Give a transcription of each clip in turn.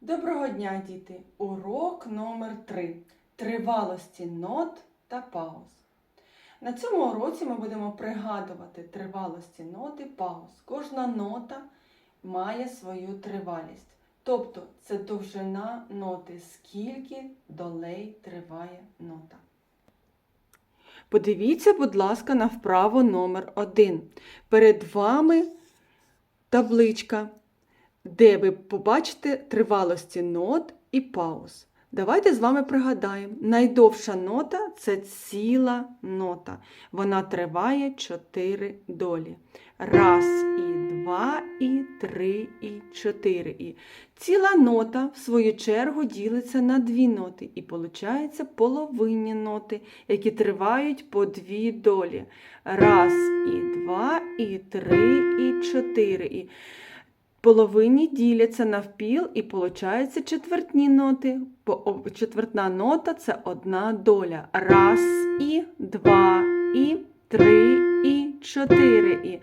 Доброго дня, діти! Урок номер 3 Тривалості нот та пауз. На цьому уроці ми будемо пригадувати тривалості нот і пауз. Кожна нота має свою тривалість. Тобто це довжина ноти, скільки долей триває нота. Подивіться, будь ласка, на вправу номер 1 Перед вами табличка де ви побачите тривалості нот і пауз. Давайте з вами пригадаємо. Найдовша нота це ціла нота. Вона триває 4 долі. Раз і два, і три, і чотири. І. Ціла нота, в свою чергу, ділиться на дві ноти. І виходить половинні ноти, які тривають по дві долі. Раз і два, і три, і чотири. Половині діляться навпіл і получаються четвертні ноти. Четвертна нота це одна доля. Раз і два, і три, і чотири. І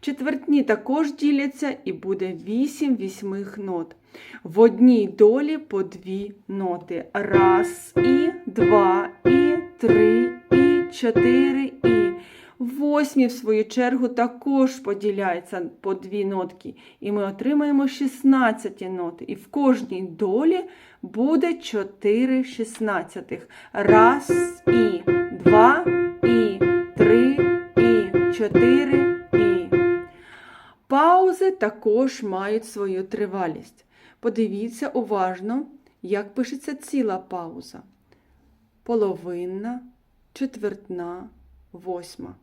четвертні також діляться і буде вісім вісьмих нот. В одній долі по дві ноти. Раз і два, і три, і чотири, і. Восьмі, в свою чергу, також поділяється по дві нотки. І ми отримаємо 16 ноти. І в кожній долі буде 4 шістнадцятих. Раз і два, і три, і чотири, і. Паузи також мають свою тривалість. Подивіться уважно, як пишеться ціла пауза. Половинна, четвертна, восьма.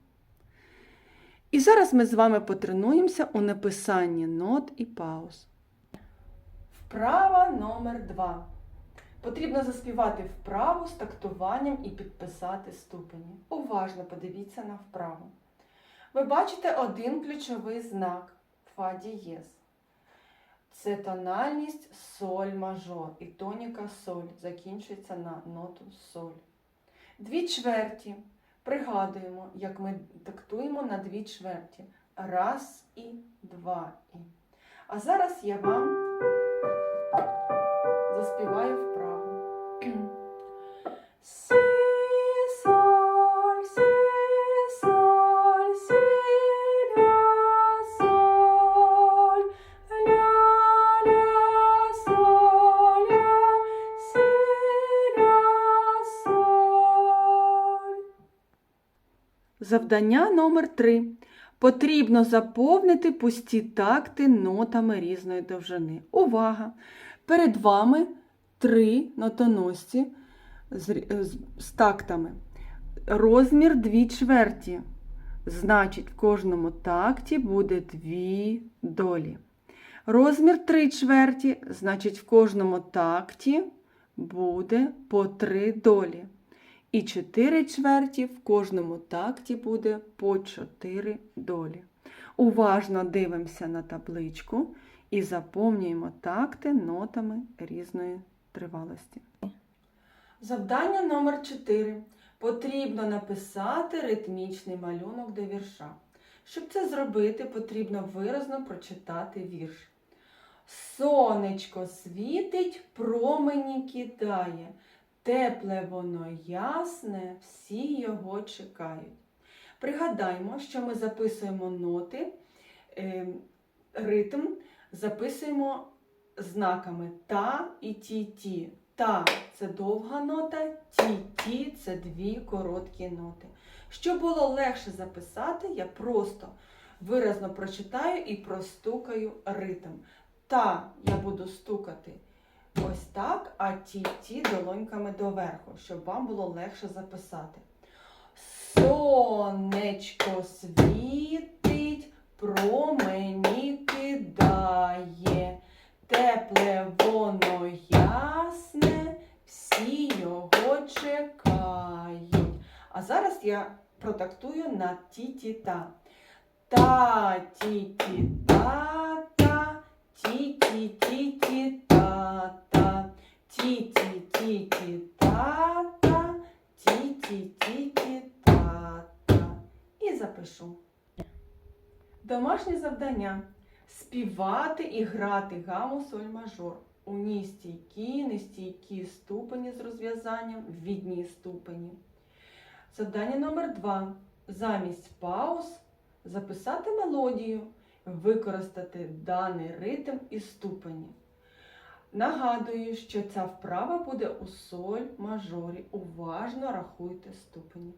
І зараз ми з вами потренуємося у написанні нот і пауз. Вправа номер 2. Потрібно заспівати вправу з тактуванням і підписати ступені. Уважно подивіться на вправу. Ви бачите один ключовий знак фа дієз. Це тональність соль мажор і тоніка соль закінчується на ноту соль. Дві чверті. Пригадуємо, як ми тактуємо на дві чверті. Раз і два і. А зараз я вам заспіваю Завдання номер 3. Потрібно заповнити пусті такти нотами різної довжини. Увага! Перед вами три нотоносці з, з- з тактами. Розмір 2 чверті. Значить, в кожному такті буде дві долі. Розмір 3 чверті, значить, в кожному такті буде по 3 долі. І 4 чверті в кожному такті буде по 4 долі. Уважно дивимося на табличку і заповнюємо такти нотами різної тривалості. Завдання номер 4. Потрібно написати ритмічний малюнок до вірша. Щоб це зробити, потрібно виразно прочитати вірш. Сонечко світить, промені кидає. Тепле воно ясне, всі його чекають. Пригадаймо, що ми записуємо ноти, е, ритм записуємо знаками та і ті-ті. Та це довга нота, ті-ті це дві короткі ноти. Щоб було легше записати, я просто виразно прочитаю і простукаю ритм. Та я буду стукати ось так, а ті-ті долоньками доверху, щоб вам було легше записати. Сонечко світить, промені кидає, тепле воно ясне, всі його чекають. А зараз я протактую на ті-ті-та. Та-ті-ті-та-та, ті-ті-ті-ті-та-та, ті-ті-ті-ті-та-та, ті-ті-ті-ті-та-та. І запишу. Домашнє завдання. Співати і грати гаму соль мажор. У ній стійкі, нестійкі ступені з розв'язанням, відні ступені. Завдання номер два. Замість пауз записати мелодію, використати даний ритм і ступені. Нагадую, що ця вправа буде у соль мажорі. Уважно рахуйте ступені.